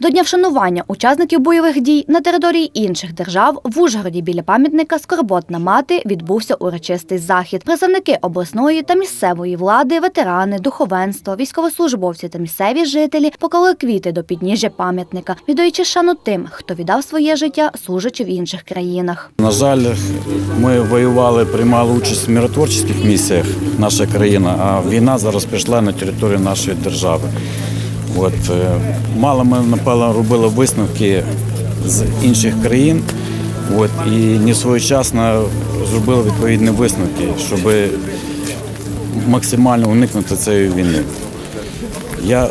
До дня вшанування учасників бойових дій на території інших держав в Ужгороді біля пам'ятника Скорботна мати відбувся урочистий захід. Представники обласної та місцевої влади, ветерани, духовенство, військовослужбовці та місцеві жителі поклали квіти до підніжжя пам'ятника, віддаючи шану тим, хто віддав своє життя, служачи в інших країнах. На жаль, ми воювали, приймали участь в миротворчих місіях, наша країна, а війна зараз пішла на територію нашої держави. От, е, мало ми, напевно, робили висновки з інших країн от, і не своєчасно зробили відповідні висновки, щоб максимально уникнути цієї війни. Я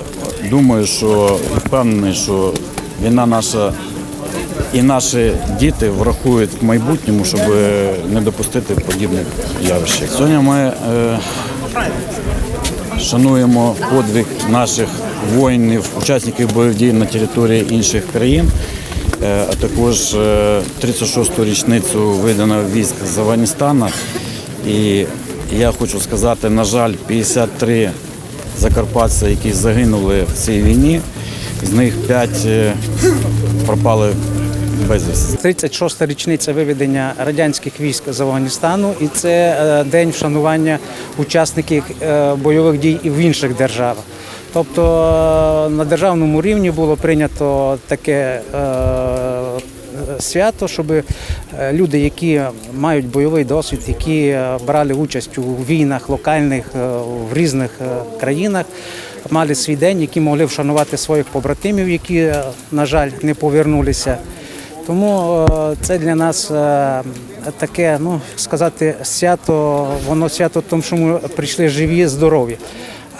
думаю, що впевнений, що війна наша і наші діти врахують в майбутньому, щоб не допустити подібних явищ. Сьогодні ми е, шануємо подвиг наших воїнів, учасників бойових дій на території інших країн, е, а також е, 36-ту річницю виданого військ з Афганістану. І я хочу сказати, на жаль, 53 закарпатці, які загинули в цій війні, з них 5 пропали безвісти. 36-та річниця виведення радянських військ з Афганістану, і це е, день вшанування учасників е, бойових дій і в інших державах. Тобто е, на державному рівні було прийнято таке е, свято, щоб е, люди, які мають бойовий досвід, які брали участь у війнах локальних в різних країнах, мали свій день, які могли вшанувати своїх побратимів, які, на жаль, не повернулися. Тому це для нас таке, ну сказати, свято, воно свято, тому що ми прийшли живі, здорові.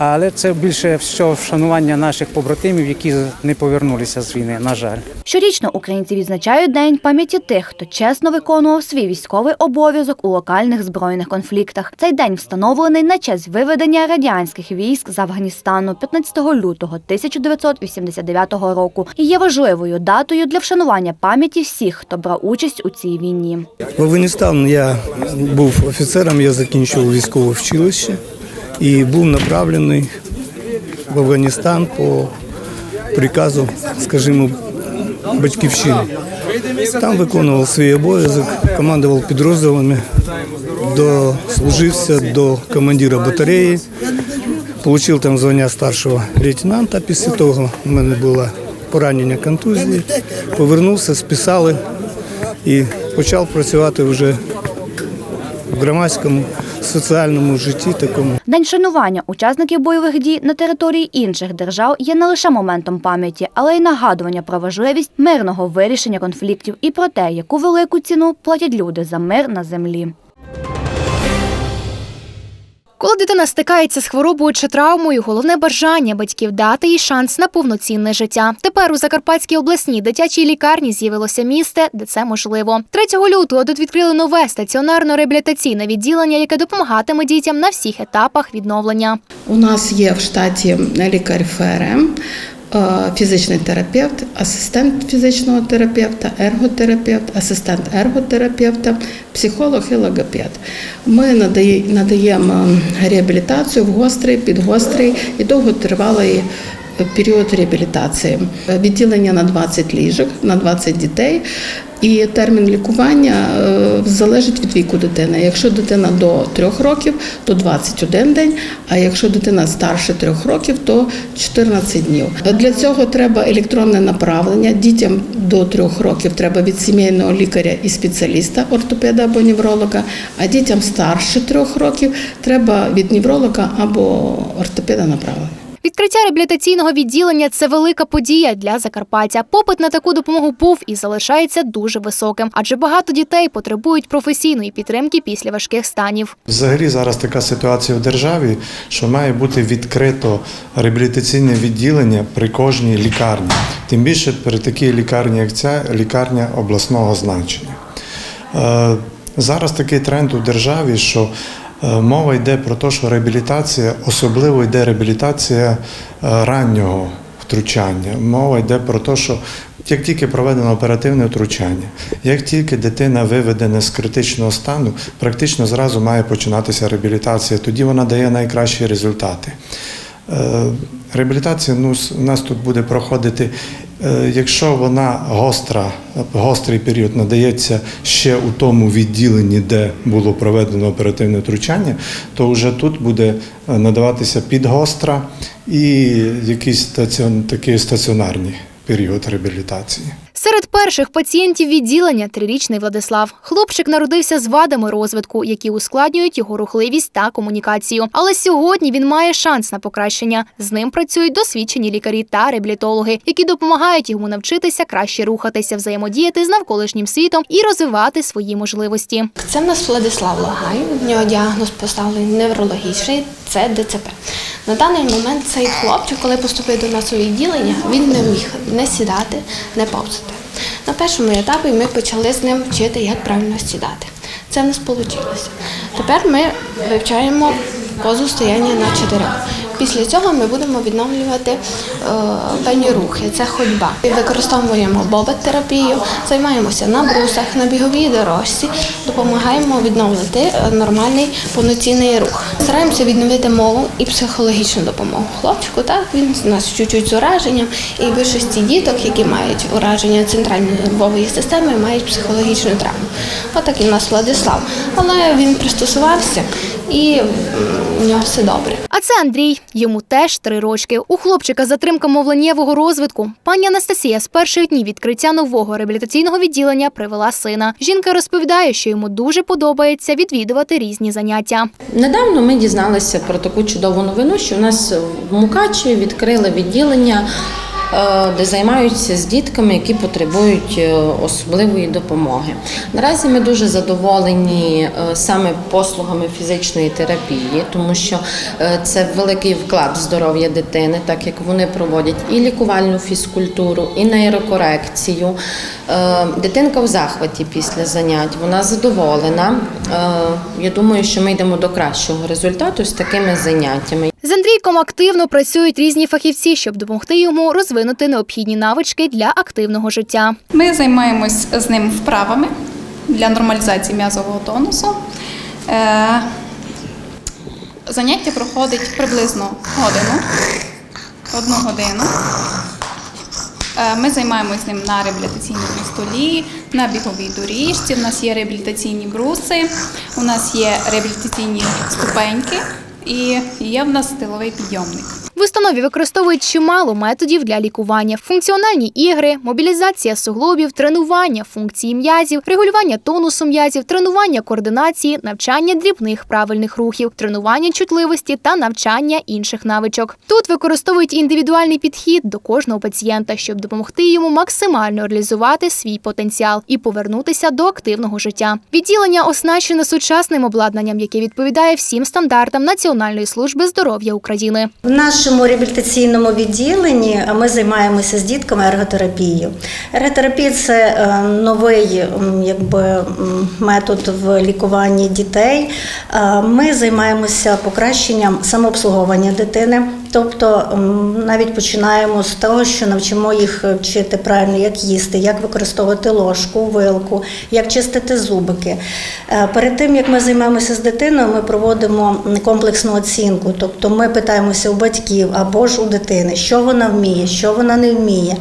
Але це більше всього вшанування наших побратимів, які не повернулися з війни, на жаль. Щорічно українці відзначають День пам'яті тих, хто чесно виконував свій військовий обов'язок у локальних збройних конфліктах. Цей день встановлений на честь виведення радянських військ з Афганістану 15 лютого 1989 року і є важливою датою для вшанування пам'яті всіх, хто брав участь у цій війні. В Афганістан я був офіцером, я закінчив військове вчилище і був направлений в Афганістан по приказу, скажімо, батьківщини. Там виконував свій обов'язок, командував підрозділами, дослужився до командира батареї, отримав там звання старшого лейтенанта. Після того в мене було поранення контузії. Повернувся, списали і почав працювати вже в громадському соціальному житті такому. День шанування учасників бойових дій на території інших держав є не лише моментом пам'яті, але й нагадування про важливість мирного вирішення конфліктів і про те, яку велику ціну платять люди за мир на землі. Коли дитина стикається з хворобою чи травмою, головне бажання батьків дати їй шанс на повноцінне життя. Тепер у Закарпатській обласній дитячій лікарні з'явилося місце, де це можливо. 3 лютого тут відкрили нове стаціонарно-реабілітаційне відділення, яке допомагатиме дітям на всіх етапах відновлення. У нас є в штаті лікар ФРМ, фізичний терапевт, асистент фізичного терапевта, ерготерапевт, асистент ерготерапевта, психолог і логопед. Ми надаємо реабілітацію в гострий, підгострий і довготривалий період реабілітації. Відділення на 20 ліжок, на 20 дітей. І термін лікування е, залежить від віку дитини. Якщо дитина до 3 років, то 21 день, а якщо дитина старше 3 років, то 14 днів. Для цього треба електронне направлення. Дітям до 3 років треба від сімейного лікаря і спеціаліста, ортопеда або невролога, а дітям старше 3 років треба від невролога або ортопеда направлення. Відкриття реабілітаційного відділення це велика подія для Закарпаття. Попит на таку допомогу був і залишається дуже високим, адже багато дітей потребують професійної підтримки після важких станів. Взагалі зараз така ситуація в державі, що має бути відкрито реабілітаційне відділення при кожній лікарні. Тим більше при такій лікарні, як ця лікарня обласного значення. Е, Зараз такий тренд у державі, що мова йде про те, що реабілітація, особливо йде реабілітація е, раннього втручання. Мова йде про те, що як тільки проведено оперативне втручання, як тільки дитина виведена з критичного стану, практично зразу має починатися реабілітація. Тоді вона дає найкращі результати. Е, Реабілітація ну, у нас тут буде проходити Е, Якщо вона гостра, гострий період надається ще у тому відділенні, де було проведено оперативне втручання, то вже тут буде е, надаватися підгостра і якийсь стаціон, такий стаціонарний період реабілітації. Серед перших пацієнтів відділення трирічний Владислав. Хлопчик народився з вадами розвитку, які ускладнюють його рухливість та комунікацію. Але сьогодні він має шанс на покращення. З ним працюють досвідчені лікарі та реабілітологи, які допомагають йому навчитися краще рухатися, взаємодіяти з навколишнім світом і розвивати свої можливості. Це в нас Владислав Лагай. В нього діагноз поставлений неврологічний, це ДЦП. На даний момент цей хлопчик, коли поступив до нас у відділення, він не міг не сідати, не повзати. На першому етапі ми почали з ним вчити, як правильно сідати. Це в нас вийшло. Тепер ми вивчаємо позу стояння на чотирьох. Після цього ми будемо відновлювати е, певні рухи. Це ходьба. Використовуємо бобет-терапію, займаємося на брусах, на біговій дорожці, допомагаємо відновити е, нормальний повноцінний рух. Стараємося відновити мову і психологічну допомогу хлопчику. Так він у нас чуть-чуть з ураженням, і більшості діток, які мають ураження центральної нервової системи, мають психологічну травму. Отакий у нас Владислав. Але він пристосувався і у нього все добре. А це Андрій. Йому теж три рочки. У хлопчика затримка мовленнєвого розвитку. Пані Анастасія з перших днів відкриття нового реабілітаційного відділення привела сина. Жінка розповідає, що йому дуже подобається відвідувати різні заняття. Недавно ми дізналися про таку чудову новину, що в нас в Мукачеві відкрили відділення, де займаються з дітками, які потребують е, особливої допомоги. Наразі ми дуже задоволені е, саме послугами фізичної терапії, тому що е, це великий вклад в здоров'я дитини, так як вони проводять і лікувальну фізкультуру, і нейрокорекцію. Е, Дитинка в захваті після занять, вона задоволена. Е, Я думаю, що ми йдемо до кращого результату з такими заняттями. З Андрійком активно працюють різні фахівці, щоб допомогти йому розвинути необхідні навички для активного життя. Ми займаємось з ним вправами для нормалізації м'язового тонусу. Е, Заняття проходить приблизно годину, одну годину. Е, Ми займаємось ним на реабілітаційному столі, на біговій доріжці. У нас є реабілітаційні бруси, у нас є реабілітаційні ступеньки і є в нас стиловий підйомник. В установі використовують чимало методів для лікування: функціональні ігри, мобілізація суглобів, тренування функції м'язів, регулювання тонусу м'язів, тренування координації, навчання дрібних правильних рухів, тренування чутливості та навчання інших навичок. Тут використовують індивідуальний підхід до кожного пацієнта, щоб допомогти йому максимально реалізувати свій потенціал і повернутися до активного життя. Відділення оснащене сучасним обладнанням, яке відповідає всім стандартам Національної служби здоров'я України. В нашому реабілітаційному відділенні ми займаємося з дітками ерготерапією. Ерготерапія це е, новий якби, метод в лікуванні дітей. Е, Ми займаємося покращенням самообслуговування дитини. Тобто навіть починаємо з того, що навчимо їх вчити правильно, як їсти, як використовувати ложку, вилку, як чистити зубики. Е, Перед тим як ми займаємося з дитиною, ми проводимо комплексну оцінку. Тобто ми питаємося у батьків або ж у дитини, що вона вміє, що вона не вміє,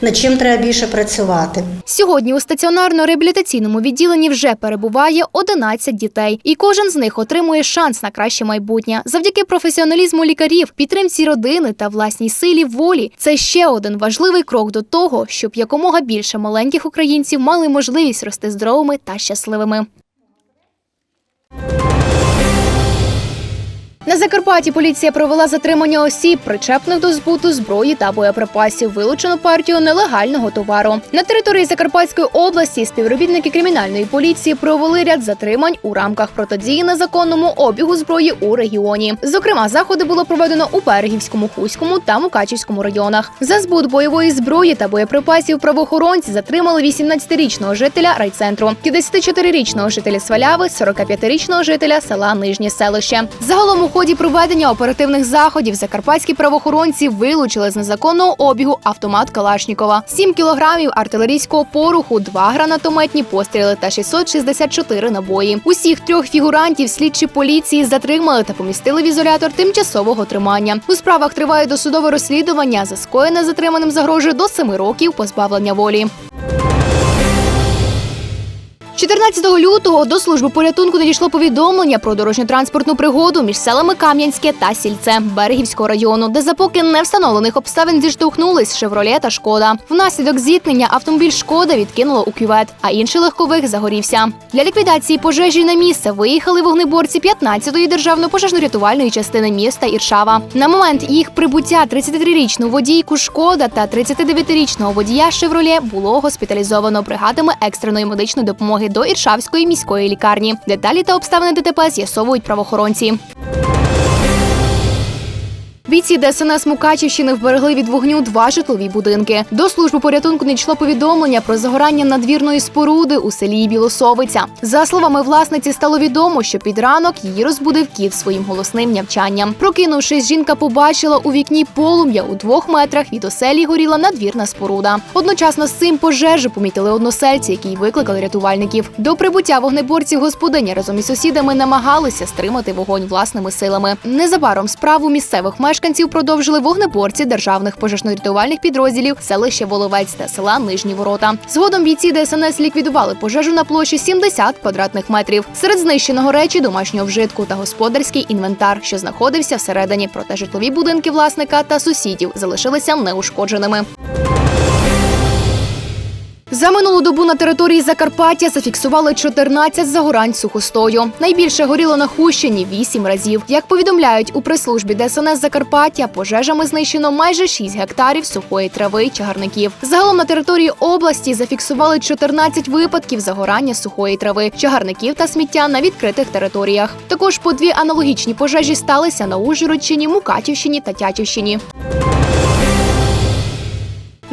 над чим треба більше працювати. Сьогодні у стаціонарно-реабілітаційному відділенні вже перебуває 11 дітей, і кожен з них отримує шанс на краще майбутнє. Завдяки професіоналізму лікарів, підтримці родини та власній силі волі. Це ще один важливий крок до того, щоб якомога більше маленьких українців мали можливість рости здоровими та щасливими. На Закарпатті поліція провела затримання осіб, причепних до збуту зброї та боєприпасів, вилучену партію нелегального товару. На території Закарпатської області співробітники кримінальної поліції провели ряд затримань у рамках протидії незаконному обігу зброї у регіоні. Зокрема, заходи було проведено у Берегівському, Хуському та Мукачівському районах. За збут бойової зброї та боєприпасів правоохоронці затримали 18-річного жителя райцентру, 54-річного жителя Сваляви, 45-річного жителя села Нижнє селище. Загалом у ході проведення оперативних заходів закарпатські правоохоронці вилучили з незаконного обігу автомат Калашнікова, 7 кілограмів артилерійського пороху, 2 гранатометні постріли та 664 набої. Усіх трьох фігурантів слідчі поліції затримали та помістили в ізолятор тимчасового тримання. У справах триває досудове розслідування. За скоєне затриманим загрожує до 7 років позбавлення волі. 14 лютого до служби порятунку надійшло повідомлення про дорожньо-транспортну пригоду між селами Кам'янське та Сільце Берегівського району, де за поки не встановлених обставин зіштовхнулись Шевроле та Шкода. Внаслідок зіткнення автомобіль Шкода відкинуло у кювет, а інший легкових загорівся. Для ліквідації пожежі на місце виїхали вогнеборці 15-ї державної пожежно-рятувальної частини міста Іршава. На момент їх прибуття 33-річну водійку Шкода та 39-річного водія Шевроле було госпіталізовано бригадами екстреної медичної допомоги до Іршавської міської лікарні. Деталі та обставини ДТП з'ясовують правоохоронці. Бійці ДСНС Мукачівщини вберегли від вогню два житлові будинки. До служби порятунку надійшло повідомлення про загорання надвірної споруди у селі Білосовиця. За словами власниці, стало відомо, що під ранок її розбудив кіт своїм голосним нявчанням. Прокинувшись, жінка побачила у вікні полум'я у двох метрах від оселі горіла надвірна споруда. Одночасно з цим пожежу помітили односельці, які й викликали рятувальників. До прибуття вогнеборців господиня разом із сусідами намагалися стримати вогонь власними силами. Незабаром справу місцевих мешканців продовжили вогнеборці державних пожежно-рятувальних підрозділів селища Воловець та села Нижні Ворота. Згодом бійці ДСНС ліквідували пожежу на площі 70 квадратних метрів. Серед знищеного речі домашнього вжитку та господарський інвентар, що знаходився всередині. Проте житлові будинки власника та сусідів залишилися неушкодженими. За минулу добу на території Закарпаття зафіксували 14 загорань сухостою. Найбільше горіло на Хущині 8 разів. Як повідомляють у прес-службі ДСНС Закарпаття, пожежами знищено майже 6 гектарів сухої трави й чагарників. Загалом на території області зафіксували 14 випадків загорання сухої трави, чагарників та сміття на відкритих територіях. Також по дві аналогічні пожежі сталися на Ужгородщині, Мукачівщині та Тячівщині.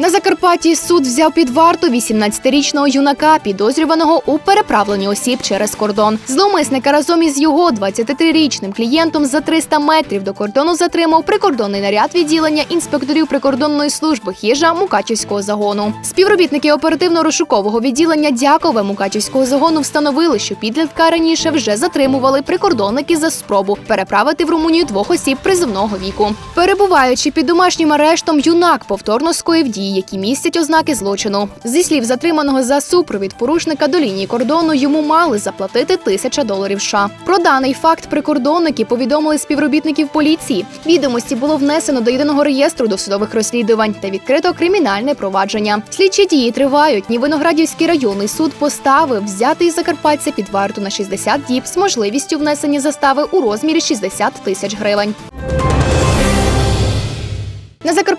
На Закарпатті суд взяв під варту 18-річного юнака, підозрюваного у переправленні осіб через кордон. Зловмисника разом із його 23-річним клієнтом за 300 метрів до кордону затримав прикордонний наряд відділення інспекторів прикордонної служби хижа Мукачівського загону. Співробітники оперативно-розшукового відділення Дякове Мукачівського загону встановили, що підлітка раніше вже затримували прикордонники за спробу переправити в Румунію двох осіб призовного віку. Перебуваючи під домашнім арештом, юнак повторно скоїв дії, які містять ознаки злочину. Зі слів затриманого за супровід порушника до лінії кордону йому мали заплатити тисяча доларів. США. Про даний факт прикордонники повідомили співробітників поліції. Відомості було внесено до єдиного реєстру досудових розслідувань та відкрито кримінальне провадження. Слідчі дії тривають. Нівиноградівський районний суд поставив взяти із Закарпаття під варту на 60 діб з можливістю внесення застави у розмірі 60 тисяч гривень.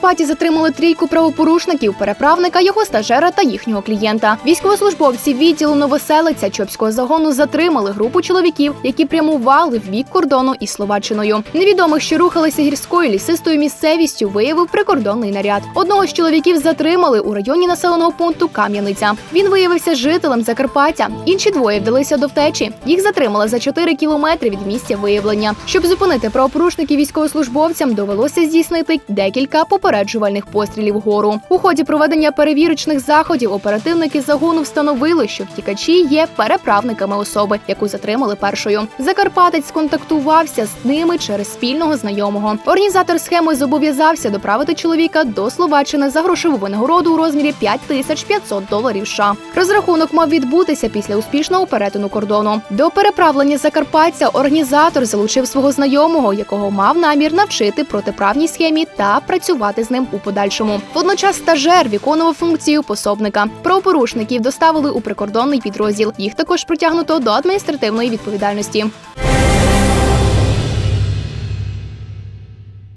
Закарпатті затримали трійку правопорушників, переправника, його стажера та їхнього клієнта. Військовослужбовці відділу Новоселиця Чопського загону затримали групу чоловіків, які прямували в бік кордону із Словаччиною. Невідомих, що рухалися гірською лісистою місцевістю, виявив прикордонний наряд. Одного з чоловіків затримали у районі населеного пункту Кам'яниця. Він виявився жителем Закарпаття. Інші двоє вдалися до втечі. Їх затримали за 4 кілометри від місця виявлення. Щоб зупинити правопорушників військовослужбовцям, довелося здійснити декілька попереджувальних пострілів вгору. У ході проведення перевірочних заходів оперативники загону встановили, що втікачі є переправниками особи, яку затримали першою. Закарпатець сконтактувався з ними через спільного знайомого. Організатор схеми зобов'язався доправити чоловіка до Словаччини за грошову винагороду у розмірі 5500 доларів. США. розрахунок мав відбутися після успішного перетину кордону. До переправлення закарпатця організатор залучив свого знайомого, якого мав намір навчити протиправній схемі та працювати з ним у подальшому. Водночас стажер виконував функцію пособника. Правопорушників доставили у прикордонний підрозділ. Їх також притягнуто до адміністративної відповідальності.